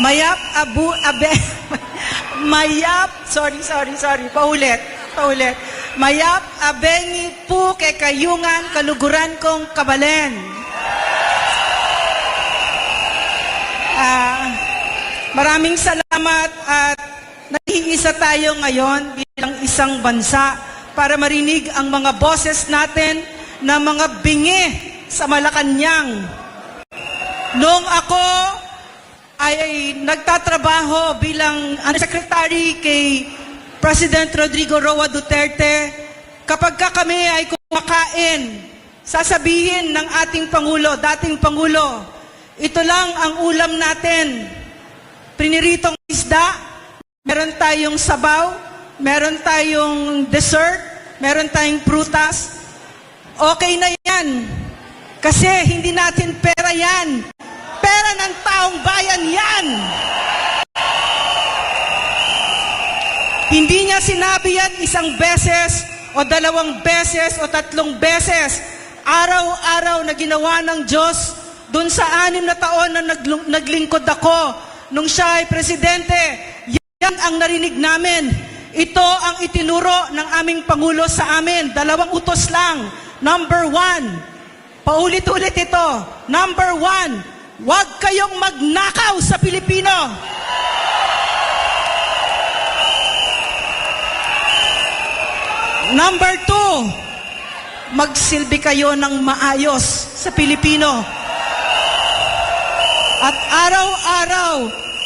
Mayap Abu Abe Mayap sorry sorry sorry paulit paulit Mayap abengi pu kay kayungan kaluguran kong kabalen Ah maraming salamat at nag-iisa tayo ngayon bilang isang bansa para marinig ang mga boses natin na mga bingi sa Malacanang. Noong ako ay nagtatrabaho bilang undersecretary kay President Rodrigo Roa Duterte, kapag ka kami ay kumakain, sasabihin ng ating Pangulo, dating Pangulo, ito lang ang ulam natin. Priniritong isda, meron tayong sabaw, meron tayong dessert, meron tayong prutas. Okay na yan. Kasi hindi natin pera yan. Pera ng taong bayan yan. Hindi niya sinabi yan isang beses o dalawang beses o tatlong beses. Araw-araw na ginawa ng Diyos dun sa anim na taon na naglingkod ako nung siya ay presidente. Yan ang narinig namin. Ito ang itinuro ng aming Pangulo sa amin. Dalawang utos lang. Number one, paulit-ulit ito. Number one, huwag kayong magnakaw sa Pilipino. Number two, magsilbi kayo ng maayos sa Pilipino. At araw-araw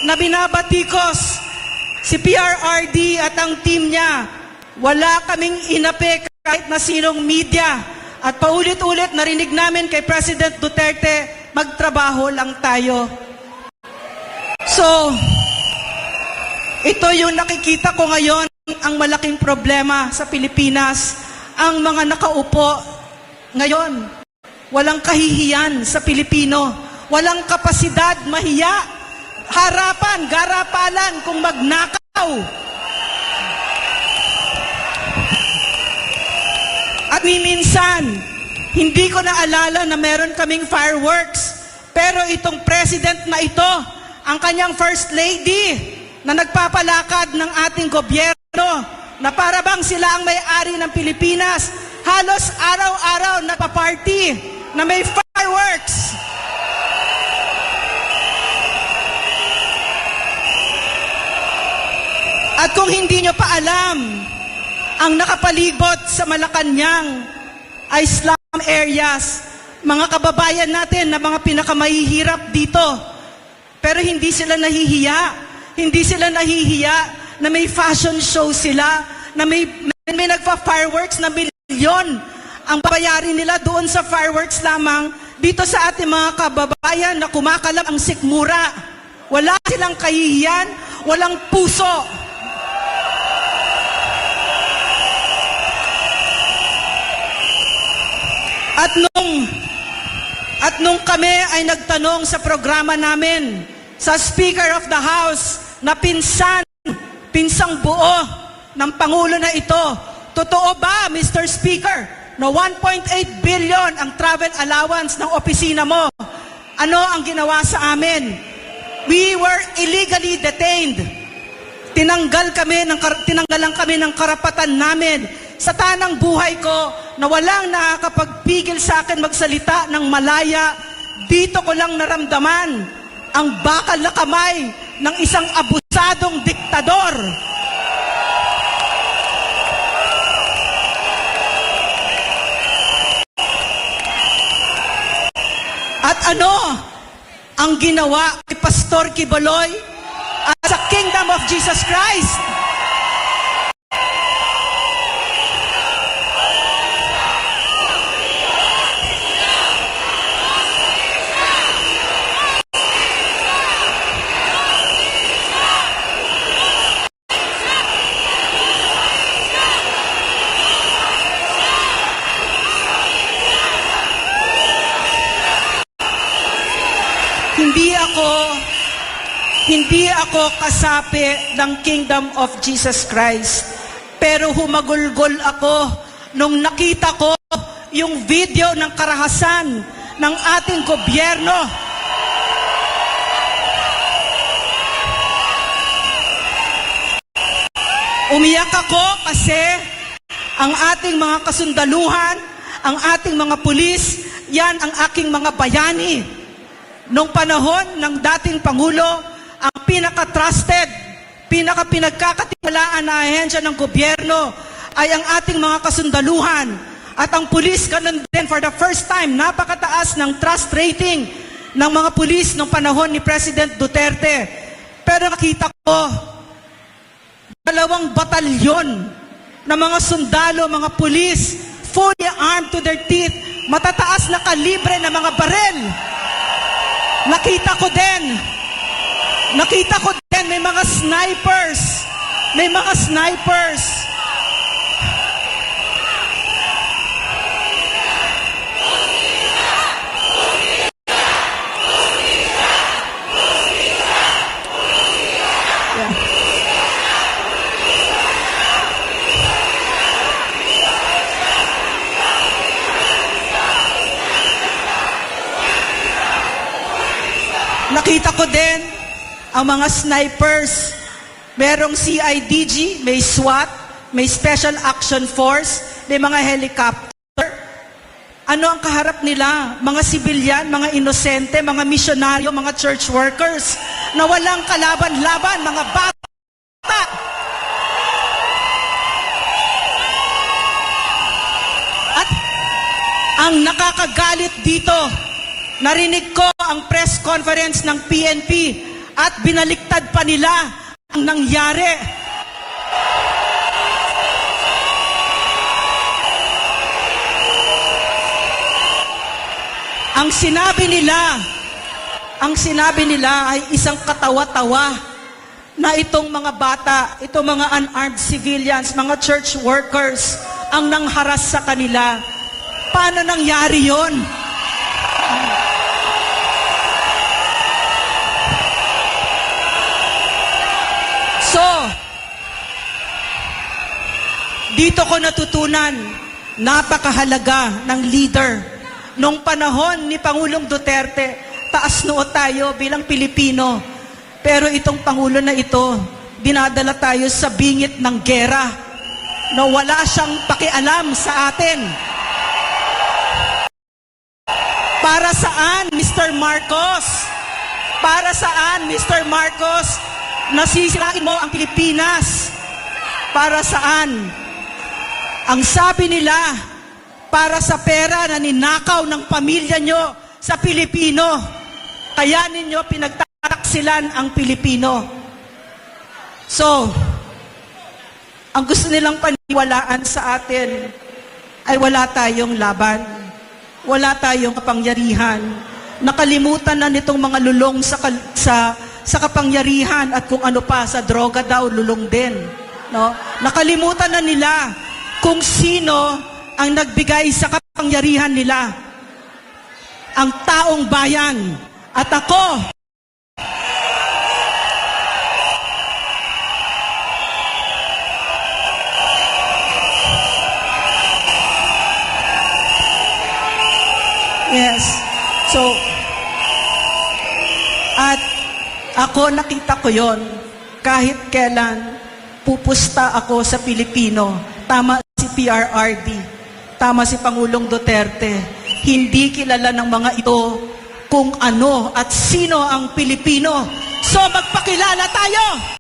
na binabatikos si PRRD at ang team niya, wala kaming inape kahit na sinong media. At paulit-ulit narinig namin kay President Duterte, magtrabaho lang tayo. So, ito yung nakikita ko ngayon, ang malaking problema sa Pilipinas. Ang mga nakaupo ngayon, walang kahihiyan sa Pilipino. Walang kapasidad, mahiya. Harapan, garapalan kung magnakaw. At minsan, hindi ko naalala na meron kaming fireworks. Pero itong president na ito, ang kanyang first lady, na nagpapalakad ng ating gobyerno, na para bang sila ang may-ari ng Pilipinas, halos araw-araw na pa-party, na may fireworks. At kung hindi nyo pa alam, ang nakapalibot sa Malacanang ay slum areas. Mga kababayan natin na mga pinakamahihirap dito. Pero hindi sila nahihiya. Hindi sila nahihiya na may fashion show sila, na may, may, may nagpa-fireworks na milyon ang babayarin nila doon sa fireworks lamang dito sa ating mga kababayan na kumakalam ang sikmura. Wala silang kahihiyan, walang puso. At nung at nung kami ay nagtanong sa programa namin sa Speaker of the House na pinsan, pinsang buo ng Pangulo na ito, totoo ba, Mr. Speaker, na 1.8 billion ang travel allowance ng opisina mo? Ano ang ginawa sa amin? We were illegally detained. Tinanggal kami ng tinanggalan kami ng karapatan namin sa tanang buhay ko na walang nakakapagpigil sa akin magsalita ng malaya. Dito ko lang naramdaman ang bakal na kamay ng isang abusadong diktador. At ano ang ginawa kay Pastor Kibaloy at sa Kingdom of Jesus Christ? Hindi ako kasapi ng Kingdom of Jesus Christ. Pero humagulgol ako nung nakita ko yung video ng karahasan ng ating gobyerno. Umiyak ako kasi ang ating mga kasundaluhan, ang ating mga pulis, yan ang aking mga bayani. Nung panahon ng dating Pangulo, pinaka-trusted, pinaka-pinagkakatiwalaan na ahensya ng gobyerno ay ang ating mga kasundaluhan. At ang pulis, ganun din for the first time, napakataas ng trust rating ng mga pulis nung panahon ni President Duterte. Pero nakita ko, dalawang batalyon na mga sundalo, mga pulis, fully armed to their teeth, matataas na kalibre na mga barel. Nakita ko din, nakita ko din may mga snipers, may mga snipers. Nakita ko din ang mga snipers. Merong CIDG, may SWAT, may Special Action Force, may mga helicopter. Ano ang kaharap nila? Mga sibilyan, mga inosente, mga misyonaryo, mga church workers na walang kalaban-laban, mga bata. At ang nakakagalit dito, narinig ko ang press conference ng PNP at binaliktad pa nila ang nangyari. Ang sinabi nila, ang sinabi nila ay isang katawa-tawa na itong mga bata, itong mga unarmed civilians, mga church workers, ang nangharas sa kanila. Paano nangyari yon? So, dito ko natutunan, napakahalaga ng leader. Nung panahon ni Pangulong Duterte, taas noo tayo bilang Pilipino. Pero itong Pangulo na ito, dinadala tayo sa bingit ng gera na wala siyang pakialam sa atin. Para saan, Mr. Marcos? Para saan, Mr. Marcos? Nasisirain mo ang Pilipinas. Para saan? Ang sabi nila, para sa pera na ninakaw ng pamilya nyo sa Pilipino. Kaya ninyo pinagtataksilan ang Pilipino. So, ang gusto nilang paniwalaan sa atin ay wala tayong laban. Wala tayong kapangyarihan. Nakalimutan na nitong mga lulong sa, sa, sa kapangyarihan at kung ano pa, sa droga daw, lulong din. No? Nakalimutan na nila kung sino ang nagbigay sa kapangyarihan nila. Ang taong bayan. At ako, Yes. So, at ako nakita ko yon kahit kailan pupusta ako sa Pilipino. Tama si PRRD. Tama si Pangulong Duterte. Hindi kilala ng mga ito kung ano at sino ang Pilipino. So magpakilala tayo!